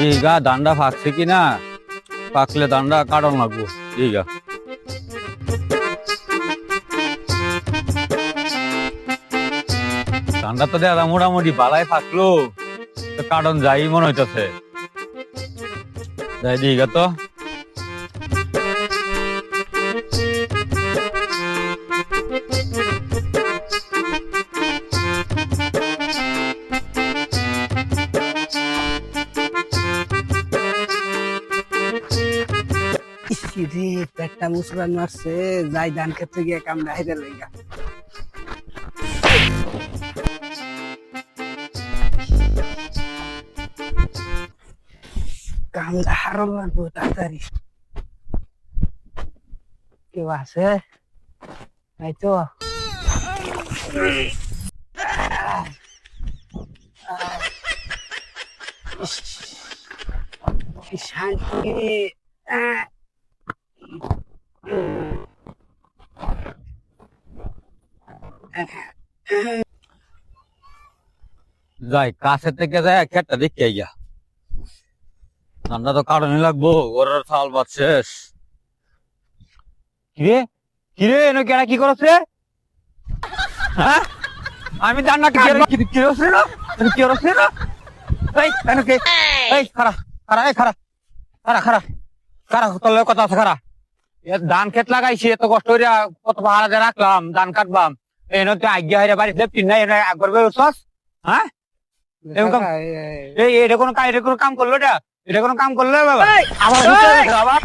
ಈಗ ದಂಡ ಹಾಕ್ಸಿಕಿನ পাকলে দান্ডা কাটন লাগবো ঠিক আছে দান্ডা তো দাদা মোটামুটি বালাই থাকলো তো কাটন যাই মনে হইতেছে যাই দিই তো ইসিরে পেটটা মুসরান মারছে, যাই ধান খেতে গিয়ে কামড়া হেরে লেগা। কামড়া হারো লাগবো তাড়াতাড়ি। কেউ আছে? এই তো? শান্তি। যাই, কাছে থেকে যায় খেটটা দেখতে গিয়া। ধানটা তো কাটনই লাগবো ওর চাল বাদ শেষ। কিরে? কিরে, এনে কেনা কি করছে? হ্যাঁ? আমি জান্না কি কি কি করছে না এনে কি করছে না এই, এনে কে? এই খারা খারা এই খারা খারা খারা খারা তোর কথা আছে খারা এ ধান খেত লাগাইছি, এত কষ্ট করে কত ভাড়া দিয়ে রাখলাম, ধান কাটবাম। এনে তুই আজ্ঞা নাই এনে একবার বেরোছস হ্যাঁ? এরকম এই এটা কোনো কা- এটা কোনো কাম করল এটা? এটা কোনো কাম করল বাবা? আবার আবার।